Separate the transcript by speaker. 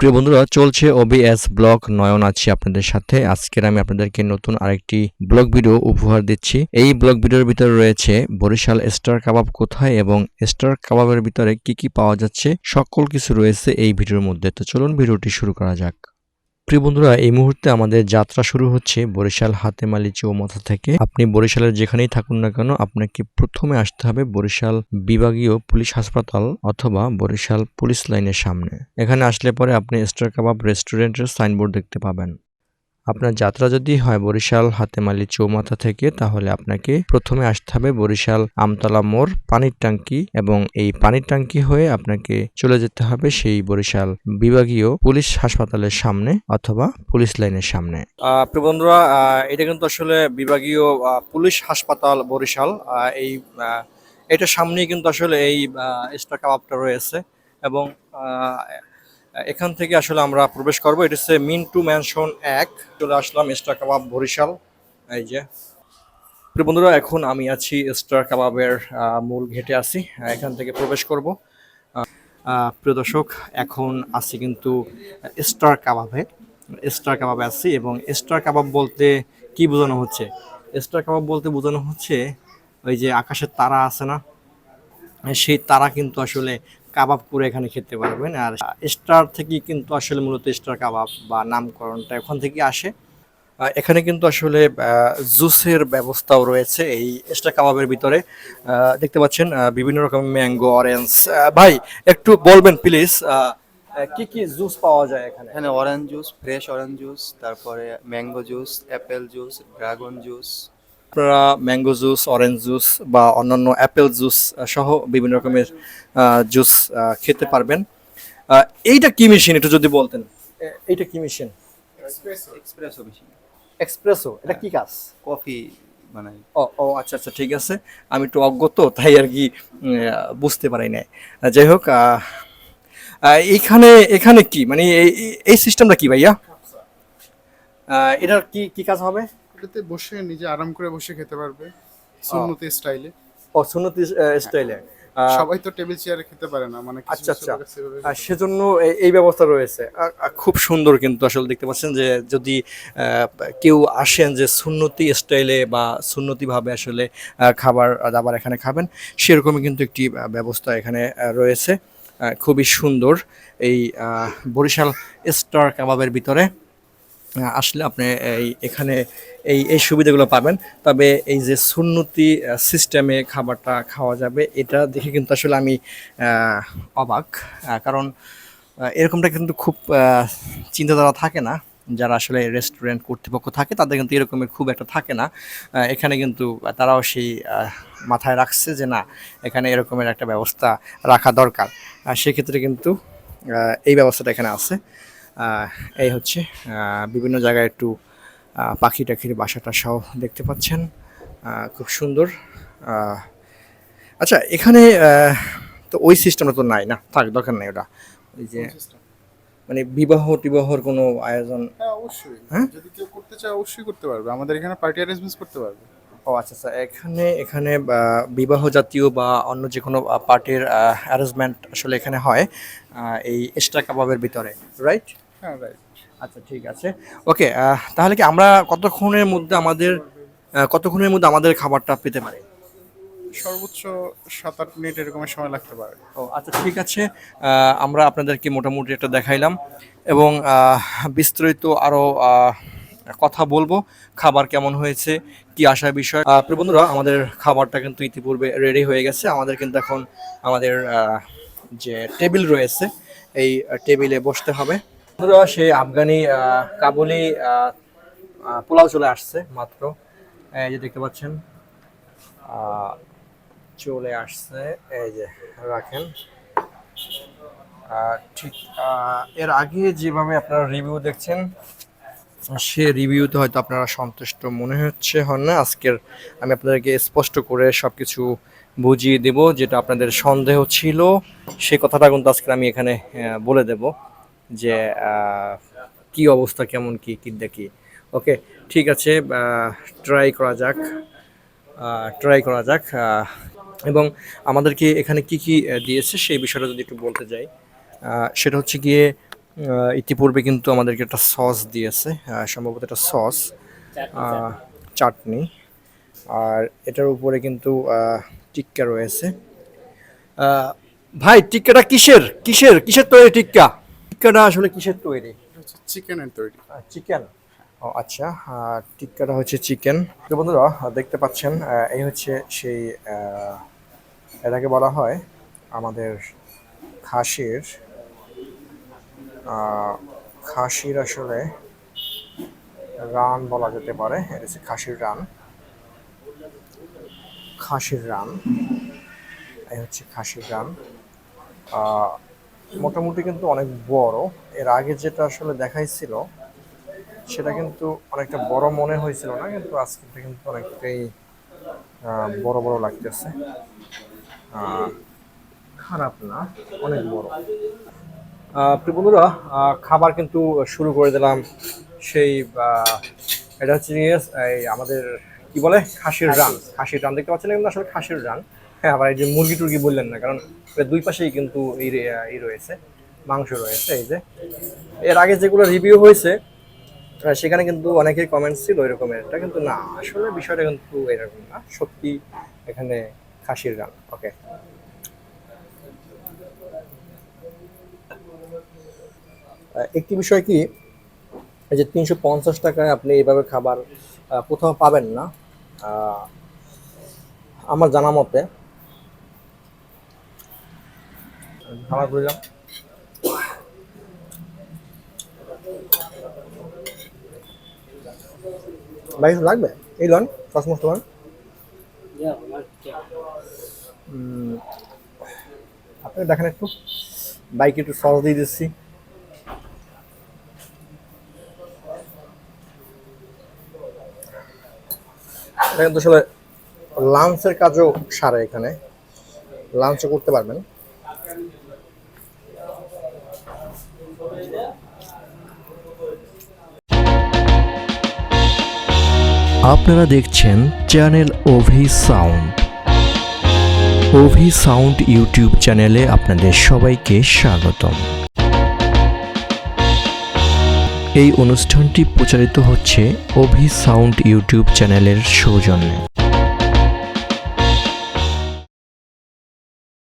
Speaker 1: প্রিয় বন্ধুরা, চলছে ওবিএস ব্লগ নয়ন আছি আপনাদের সাথে। আজকের আমি আপনাদেরকে নতুন আরেকটি ব্লগ ভিডিও উপহার দিচ্ছি। এই ব্লগ ভিডিওর ভিতরে রয়েছে বরিশাল স্টার কাবাব কোথায় এবং স্টার কাবাবের ভিতরে কি কি পাওয়া যাচ্ছে, সকল কিছু রয়েছে এই ভিডিওর মধ্যে। তো চলুন ভিডিওটি শুরু করা যাক। প্রিয় বন্ধুরা, এই মুহূর্তে আমাদের যাত্রা শুরু হচ্ছে বরিশাল হাতেমালি চৌমাথা থেকে। আপনি বরিশালের যেখানেই থাকুন না কেন, আপনাকে প্রথমে আসতে হবে বরিশাল বিভাগীয় পুলিশ হাসপাতাল অথবা বরিশাল পুলিশ লাইনের সামনে। এখানে আসলে পরে আপনি স্টার কাবাব রেস্টুরেন্টের সাইনবোর্ড দেখতে পাবেন। আপনার যাত্রা যদি হয় বরিশাল হাতেমালি চৌমাথা থেকে, তাহলে আপনাকে প্রথমে আসতে হবে বরিশাল আমতলা মোড় পানির ট্যাঙ্কি এবং এই পানির ট্যাঙ্কি হয়ে আপনাকে চলে যেতে হবে সেই বরিশাল বিভাগীয় পুলিশ হাসপাতালের সামনে অথবা পুলিশ লাইনের সামনে। প্রিয় বন্ধুরা এটা কিন্তু আসলে বিভাগীয় পুলিশ হাসপাতাল বরিশাল। এই এটার সামনেই কিন্তু আসলে এই স্টার কাবাবটা রয়েছে এবং এখান থেকে আসলে আমরা প্রবেশ করব। এটা হচ্ছে মিন্টু ম্যানশন এক। চলে আসলাম স্টার কাবাব বরিশাল। এই যে। বন্ধুরা, এখন আমি আছি স্টার কাবাবের মূল ঘেটে আছি। এখান থেকে প্রবেশ করব। প্রিয় দর্শক, এখন আছি কিন্তু স্টার কাবাবে। স্টার কাবাবে আছি এবং স্টার কাবাব বলতে কি বোঝানো হচ্ছে? স্টার কাবাব বলতে বোঝানো হচ্ছে ওই যে আকাশের তারা আছে না? সেই তারা কিন্তু আসলে কাবাব করে এখানে খেতে পারবেন। আর স্টার থেকে কিন্তু আসলে মূলত স্টার কাবাব বা নামকরণটা ওখান থেকে আসে। এখানে কিন্তু আসলে জুসের ব্যবস্থাও রয়েছে এই স্টার কাবাবের ভিতরে। দেখতে পাচ্ছেন বিভিন্ন রকমের ম্যাঙ্গো, অরেঞ্জ। ভাই, একটু বলবেন প্লিজ কি কি জুস পাওয়া যায় এখানে?
Speaker 2: এখানে orange juice, fresh orange juice, তারপরে mango juice, apple juice, dragon juice
Speaker 1: আপনারা ম্যাঙ্গো জুস অরেঞ্জ জুস বা অন্যান্য অ্যাপেল জুস সহ বিভিন্ন রকমের জুস খেতে পারবেন। এইটা কি মেশিন একটু যদি বলতেন। এইটা কি মেশিন
Speaker 2: এক্সপ্রেসও বেশি
Speaker 1: এক্সপ্রেসো এটা কি কাজ?
Speaker 2: কফি বানাই।
Speaker 1: ও ও আচ্ছা আচ্ছা ঠিক আছে। আমি একটু অজ্ঞত তাই আর কি বুঝতে পারি না যাই হোক এখানে এখানে কি? মানে এই- এই- এই সিস্টেমটা কি ভাইয়া? এটার কি কি কাজ হবে?
Speaker 3: এটাতে বসে নিজে আরাম করে বসে খেতে পারবে সুন্নতি স্টাইলে।
Speaker 1: ও সুন্নতি স্টাইলে।
Speaker 3: সবাই তো টেবিল চেয়ারে খেতে পারে না মানে
Speaker 1: আচ্ছা, আচ্ছা। সেজন্য এই ব্যবস্থা রয়েছে। খুব সুন্দর কিন্তু আসলে দেখতে পাচ্ছেন যে যদি কেউ আসেন যে সুন্নতি স্টাইলে বা সুন্নতিভাবে আসলে খাবার দাবার এখানে খাবেন সেরকমই কিন্তু একটি ব্যবস্থা এখানে রয়েছে। খুবই সুন্দর এই বরিশাল স্টার কাবাবের ভিতরে। আসলে আপনি এই এখানে এই এই সুবিধাগুলো পাবেন। তবে এই যে সুন্নতি সিস্টেমে খাবারটা খাওয়া যাবে, এটা দেখে কিন্তু আসলে আমি অবাক। কারণ এরকমটা কিন্তু খুব চিন্তাধারা থাকে না। যারা আসলে রেস্টুরেন্ট কর্তৃপক্ষ থাকে, তাদের কিন্তু এরকমের খুব একটা থাকে না। এখানে কিন্তু তারাও সেই মাথায় রাখছে যে না, এখানে এরকমের একটা ব্যবস্থা রাখা দরকার। সেক্ষেত্রে কিন্তু এই ব্যবস্থাটা এখানে আছে। এই হচ্ছে বিভিন্ন জায়গায় একটু পাখি টাখির বাসাটা সহ দেখতে পাচ্ছেন। খুব সুন্দর। আচ্ছা এখানে তো ওই সিস্টেমটা তো নাই না? থাক দরকার নাই ওটা। ওই যে মানে বিবাহ টিবাহর কোনো আয়োজন?
Speaker 3: হ্যাঁ অবশ্যই।
Speaker 1: হ্যাঁ?
Speaker 3: যদি কেউ করতে চায় অবশ্যই করতে পারবে। আমাদের এখানে পার্টি অ্যারেঞ্জমেন্টস করতে পারবে।
Speaker 1: ও আচ্ছা আচ্ছা এখানে এখানে বিবাহ জাতীয় বা অন্য যে কোনো পার্টির অ্যারেঞ্জমেন্ট আসলে এখানে হয় এই এক্সট্রা কাবাবের ভিতরে রাইট
Speaker 3: হ্যাঁ রাইট
Speaker 1: আচ্ছা ঠিক আছে। ওকে তাহলে কি আমরা কতক্ষণের মধ্যে আমাদের কতক্ষণের মধ্যে আমাদের খাবারটা পেতে পারি?
Speaker 3: সর্বোচ্চ সাত আট মিনিট এরকমের সময় লাগতে পারে।
Speaker 1: ও আচ্ছা ঠিক আছে। আমরা আপনাদেরকে মোটামুটি একটা দেখাইলাম এবং বিস্তারিত আরও কথা বলব। খাবার কেমন হয়েছে কি আসার বিষয়। বন্ধুরা আমাদের খাবারটা কিন্তু ইতিপূর্বে রেডি হয়ে গেছে। আমাদের কিন্তু এখন আমাদের যে টেবিল রয়েছে এই টেবিলে বসতে হবে। বন্ধুরা, সেই আফগানি কাবুলি পোলাও চলে আসছে মাত্র। এই যে দেখতে পাচ্ছেন চলে আসছে, এই যে রাখেন। ঠিক এর আগে যেভাবে আপনারা রিভিউ দেখছেন, সে রিভিউতে হয়তো আপনারা সন্তুষ্ট মনে হচ্ছে হন না। আজকের আমি আপনাদেরকে স্পষ্ট করে সব কিছু বুঝিয়ে দেব, যেটা আপনাদের সন্দেহ ছিল। সেই কথাটা কিন্তু আজকে আমি এখানে বলে দেব। যে কি অবস্থা কেমন কি কি দেখি। ওকে ঠিক আছে ট্রাই করা যাক ট্রাই করা যাক এবং আমাদেরকে এখানে কি কি দিয়েছে সেই বিষয়টা যদি একটু বলতে যাই সেটা হচ্ছে গিয়ে ইতিপূর্বে কিন্তু আমাদেরকে একটা সস দিয়েছে সম্ভবত একটা সস চাটনি আর এটার উপরে কিন্তু টিক্কা রয়েছে। ভাই টিক্কাটা কিসের? কিসের? কিসের তৈরি টিক্কা? টিক্কাটা আসলে কিসের তৈরি?
Speaker 3: চিকেনের তৈরি।
Speaker 1: চিকেন? ও আচ্ছা টিক্কাটা হচ্ছে চিকেন। তো বন্ধুরা দেখতে পাচ্ছেন এই হচ্ছে সেই এটাকে বলা হয় আমাদের খাসির খাসির আসলে রান বলা যেতে পারে। এটা হচ্ছে খাসির রান। খাসির রান। এই হচ্ছে খাসির রান। আহ, মোটামুটি কিন্তু অনেক বড়। এর আগে যেটা আসলে দেখাইছিল, সেটা কিন্তু অনেকটা বড় মনে হয়েছিল না, কিন্তু আজকে কিন্তু অনেকটাই বড় বড় লাগতেছে। খারাপ না, অনেক বড়। প্রিয় বন্ধুরা খাবার কিন্তু শুরু করে দিলাম সেই এটা হচ্ছে আমাদের কি বলে, খাসির রান। খাসির রান দেখতে পাচ্ছেন কিন্তু আসলে খাসির রান। হ্যাঁ আবার এই যে মুরগি টুরগি বললেন না, কারণ দুই পাশেই কিন্তু এই রয়েছে, মাংস রয়েছে, এই যে। এর আগে যেগুলো রিভিউ হয়েছে সেখানে কিন্তু অনেকের কমেন্টস ছিল এরকমের এটা কিন্তু না, আসলে বিষয়টা কিন্তু এরকম না, সত্যি এখানে খাসির রান ওকে একটি বিষয় কি যে তিনশো পঞ্চাশ টাকায় আপনি এইভাবে খাবার কোথাও পাবেন না আমার জানা মতে খাবার বুঝলাম ভাই লাগবে? এই লন কসমস লন। আপনি দেখেন একটু। বাইকে একটু সস দিয়ে দিচ্ছি। এটা কিন্তু আসলে লাঞ্চের কাজও সারে এখানে। লাঞ্চও করতে পারবেন।
Speaker 4: আপনারা দেখছেন channel OV sound. OV sound YouTube চ্যানেলে আপনাদের সবাইকে স্বাগতম। এই অনুষ্ঠানটি প্রচারিত হচ্ছে ওভি সাউন্ড ইউটিউব চ্যানেলের সৌজন্যে।